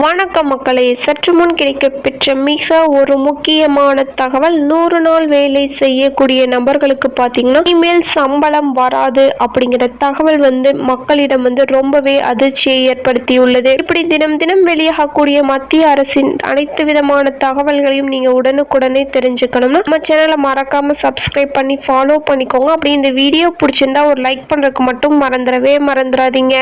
வணக்கம் மக்களே சற்று முன் கிடைக்கப்பெற்ற மிக ஒரு முக்கியமான தகவல் நூறு நாள் வேலை செய்யக்கூடிய நபர்களுக்கு பார்த்தீங்கன்னா இனிமேல் சம்பளம் வராது அப்படிங்கிற தகவல் வந்து மக்களிடம் வந்து ரொம்பவே அதிர்ச்சியை ஏற்படுத்தியுள்ளது. இப்படி தினம் தினம் வெளியாகக்கூடிய மத்திய அரசின் அனைத்து விதமான தகவல்களையும் நீங்க உடனுக்குடனே தெரிஞ்சுக்கணும்னா நம்ம சேனலை மறக்காம சப்ஸ்கிரைப் பண்ணி ஃபாலோ பண்ணிக்கோங்க. அப்படி இந்த வீடியோ பிடிச்சிருந்தா ஒரு லைக் பண்றதுக்கு மட்டும் மறந்துடவே மறந்துடாதீங்க.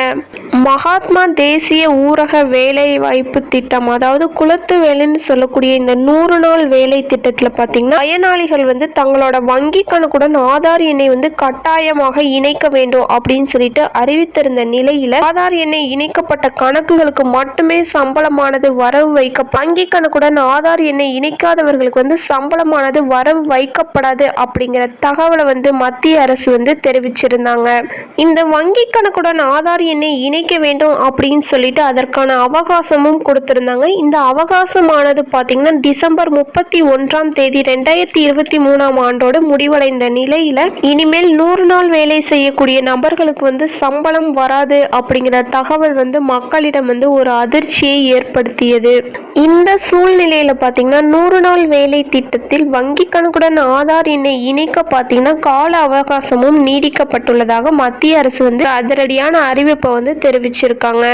மகாத்மா தேசிய ஊரக வேலை வாய்ப்பு திட்டம் அதாவது குளத்து வேலைன்னு சொல்லக்கூடிய இந்த நூறு நாள் வேலை திட்டத்தில் பார்த்தீங்கன்னா பயனாளிகள் வந்து தங்களோட வங்கி கணக்குடன் ஆதார் எண்ணை வந்து கட்டாயமாக இணைக்க வேண்டும் அப்படின்னு சொல்லிட்டு அறிவித்திருந்த நிலையில் ஆதார் எண்ணை இணைக்கப்பட்ட கணக்குகளுக்கு மட்டுமே சம்பளமானது வரவு வைக்க வங்கி கணக்குடன் ஆதார் எண்ணை இணைக்காதவர்களுக்கு வந்து சம்பளமானது வரவு வைக்கப்படாது அப்படிங்கிற தகவலை வந்து மத்திய அரசு வந்து தெரிவிச்சிருந்தாங்க. இந்த வங்கி கணக்குடன் ஆதார் எண்ணை இணைக்க வேண்டும் அப்படின்னு சொல்லிட்டு அதற்கான அவகாசமும் கொடுத்திருந்தாங்க. இந்த அவகாசமானது பார்த்தீங்கன்னா டிசம்பர் முப்பத்தி ஒன்றாம் தேதி ரெண்டாயிரத்தி இருபத்தி மூணாம் ஆண்டோடு முடிவடைந்த நிலையில இனிமேல் நூறு நாள் வேலை செய்யக்கூடிய நபர்களுக்கு வந்து சம்பளம் வராது அப்படிங்கிற தகவல் வந்து மக்களிடம் வந்து ஒரு அதிர்ச்சியை ஏற்படுத்தியது. இந்த சூழ்நிலையில் பார்த்தீங்கன்னா நூறு நாள் வேலை திட்டத்தில் வங்கி கணக்குடன் ஆதார் எண்ணை இணைக்க பார்த்தீங்கன்னா கால அவகாசமும் நீடிக்கப்பட்டுள்ளதாக மத்திய அரசு வந்து அதிரடியான அறிவிப்பை வந்து தெரிவிச்சிருக்காங்க.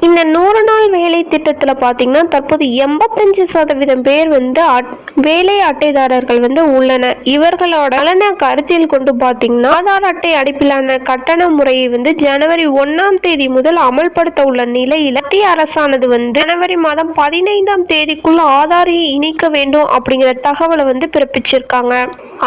இந்த நூறு நாள் வேலை திட்டத்தில் பார்த்தீங்கன்னா தற்போது எண்பத்தஞ்சு சதவீதம் பேர் வந்து அட்- வேலை அட்டைதாரர்கள் வந்து உள்ளனர். இவர்களோட நலனை கருத்தில் கொண்டு பார்த்தீங்கன்னா ஆதார் அட்டை அடிப்பிலான கட்டண முறையை வந்து ஜனவரி ஒன்னாம் தேதி முதல் அமல்படுத்த உள்ள நிலையில் மத்திய அரசானது வந்து ஜனவரி மாதம் பதினைந்தாம் தேதிக்குள்ள ஆதாரையை இணைக்க வேண்டும் அப்படிங்கிற தகவலை வந்து பிறப்பிச்சிருக்காங்க.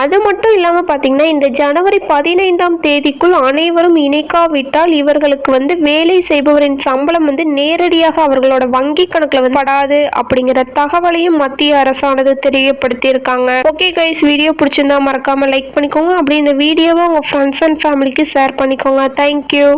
அது மட்டும் இல்லாமல் பார்த்தீங்கன்னா இந்த ஜனவரி பதினைந்தாம் தேதிக்குள் அனைவரும் இணைக்காவிட்டால் இவர்களுக்கு வந்து வேலை செய்பவரின் சம்பளம் வந்து நேரடியாக அவர்களோட வங்கி கணக்கில் வந்து படாது அப்படிங்கிற தகவலையும் மத்திய அரசானது தெரியப்படுத்தியிருக்காங்க. ஓகே கைஸ் வீடியோ பிடிச்சிருந்தா மறக்காம லைக் பண்ணிக்கோங்க. அப்படி இந்த வீடியோவை உங்கள் ஃப்ரெண்ட்ஸ் அண்ட் ஃபேமிலிக்கு ஷேர் பண்ணிக்கோங்க. Thank you